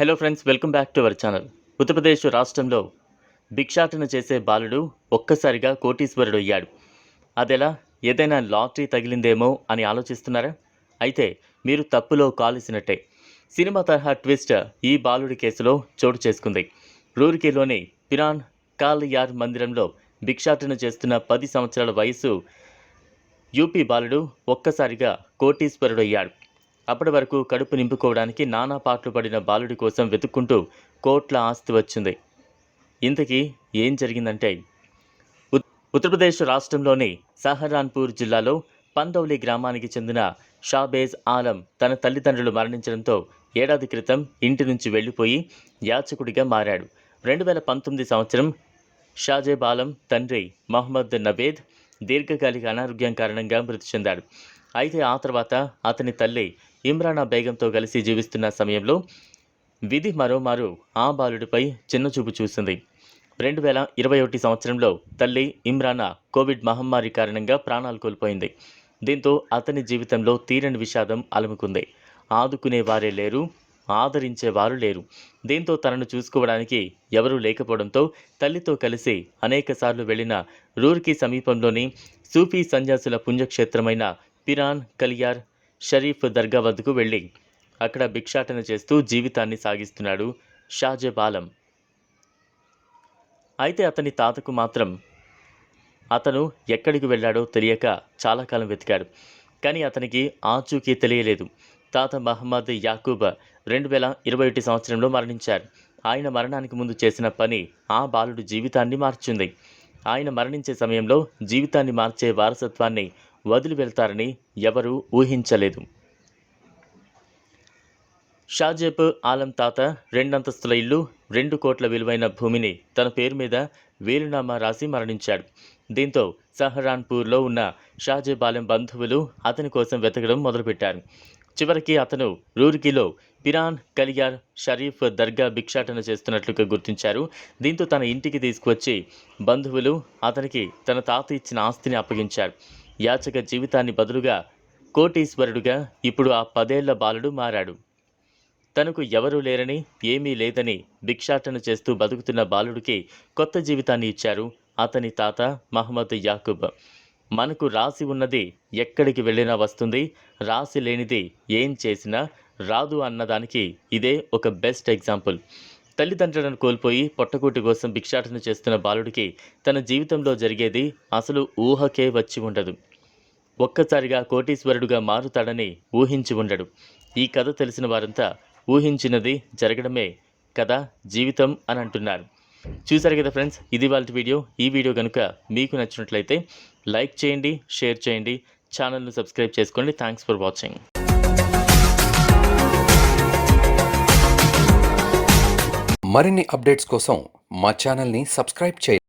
Hello friends welcome back to our channel Uttar Pradesh రాష్ట్రంలో భిక్షాటన చేసే బాలుడు ఒక్కసారిగా కోటీశ్వరుడు అయ్యాడు. అదెలా ఏదైనా లాటరీ తగిలిందేమో అని ఆలోచిస్తున్నారా? అయితే మీరు తప్పులో కాలిసినట్టే. సినిమా తరహా ట్విస్ట్ ఈ బాలుడి కేసులో చోటు చేసుకుంది. రూర్కీలోని పిరాన్ కాలియార్ మందిరంలో భిక్షాటన చేస్తున్న పది సంవత్సరాల వయసు యూపీ బాలుడు ఒక్కసారిగా కోటీశ్వరుడు అయ్యాడు. అప్పటి వరకు కడుపు నింపుకోవడానికి నానా పాటలు పడిన బాలుడి కోసం వెతుక్కుంటూ కోట్ల ఆస్తి వచ్చింది. ఇంతకీ ఏం జరిగిందంటే ఉత్- ఉత్తరప్రదేశ్ రాష్ట్రంలోని సహరాన్పూర్ జిల్లాలో పందౌలి గ్రామానికి చెందిన షాబేజ్ ఆలం తన తల్లిదండ్రులు మరణించడంతో ఏడాది క్రితం ఇంటి నుంచి వెళ్ళిపోయి యాచకుడిగా మారాడు. రెండు వేల పంతొమ్మిది సంవత్సరం షాజేబ్ ఆలం తండ్రి మహమ్మద్ నవేద్ దీర్ఘకాలిక అనారోగ్యం కారణంగా మృతి చెందాడు. అయితే ఆ తర్వాత అతని తల్లి ఇమ్రానా బేగంతో కలిసి జీవిస్తున్న సమయంలో విధి మరోమారు ఆ బాలుడిపై చిన్నచూపు చూసింది. రెండు వేల ఇరవై ఒకటి సంవత్సరంలో తల్లి ఇమ్రానా కోవిడ్ మహమ్మారి కారణంగా ప్రాణాలు కోల్పోయింది. దీంతో అతని జీవితంలో తీరని విషాదం అలముకుంది. ఆదుకునే వారే లేరు ఆదరించేవారు లేరు. దీంతో తనను చూసుకోవడానికి ఎవరూ లేకపోవడంతో తల్లితో కలిసి అనేకసార్లు వెళ్ళిన రూర్కి సమీపంలోని సూఫీ సన్యాసుల పుణ్యక్షేత్రమైన పిరాన్ కలియార్ షరీఫ్ దర్గా వద్దకు వెళ్ళి అక్కడ భిక్షాటన చేస్తూ జీవితాన్ని సాగిస్తున్నాడు షాజెబ్ ఆలం అయితే అతని తాతకు మాత్రం అతను ఎక్కడికి వెళ్ళాడో తెలియక చాలా కాలం వెతికాడు. కానీ అతనికి ఆచూకీ తెలియలేదు. తాత మహమ్మద్ యాకూబ్ రెండు వేల ఇరవై ఒకటి సంవత్సరంలో మరణించారు. ఆయన మరణానికి ముందు చేసిన పని ఆ బాలుడు జీవితాన్ని మార్చింది. ఆయన మరణించే సమయంలో జీవితాన్ని మార్చే వారసత్వాన్ని వదిలి వెళ్తారని ఎవరూ ఊహించలేదు. షాజేబ్ ఆలం తాత రెండంతస్తుల ఇల్లు రెండు కోట్ల విలువైన భూమిని తన పేరు మీద వీలునామా రాసి మరణించాడు. దీంతో సహరాన్పూర్లో ఉన్న షాజేబ్ ఆలం బంధువులు అతని కోసం వెతకడం మొదలుపెట్టారు. చివరికి అతను రూర్కీలో పిరాన్ కలియార్ షరీఫ్ దర్గా భిక్షాటన చేస్తున్నట్లుగా గుర్తించారు. దీంతో తన ఇంటికి తీసుకువచ్చి బంధువులు అతనికి తన తాత ఇచ్చిన ఆస్తిని అప్పగించారు. యాచక జీవితాన్ని బదులుగా కోటీశ్వరుడుగా ఇప్పుడు ఆ పదేళ్ళ బాలుడు మారాడు. తనకు ఎవరూ లేరని ఏమీ లేదని భిక్షాటన చేస్తూ బతుకుతున్న బాలుడికి కొత్త జీవితాన్ని ఇచ్చారు అతని తాత మహమ్మద్ యాకూబ్. మనకు రాసి ఉన్నది ఎక్కడికి వెళ్ళినా వస్తుంది రాసి లేనిది ఏం చేసినా రాదు అన్నదానికి ఇదే ఒక బెస్ట్ ఎగ్జాంపుల్. తల్లిదండ్రులను కోల్పోయి పొట్టకూటి కోసం భిక్షాటన చేస్తున్న బాలుడికి తన జీవితంలో జరిగేది అసలు ఊహకే వచ్చి ఉండదు. ఒక్కసారిగా కోటీశ్వరుడుగా మారుతాడని ఊహించి ఉండడు. ఈ కథ తెలిసిన వారంతా ఊహించినది జరగడమే కదా జీవితం అని అంటున్నారు. చూసారు కదా ఫ్రెండ్స్ ఇది వాళ్ళ వీడియో. ఈ వీడియో కనుక మీకు నచ్చినట్లయితే లైక్ చేయండి షేర్ చేయండి ఛానల్ను సబ్స్క్రైబ్ చేసుకోండి. Thanks for watching. మరిన్ని అప్డేట్స్ కోసం మా ఛానల్ని సబ్స్క్రైబ్ చేయండి.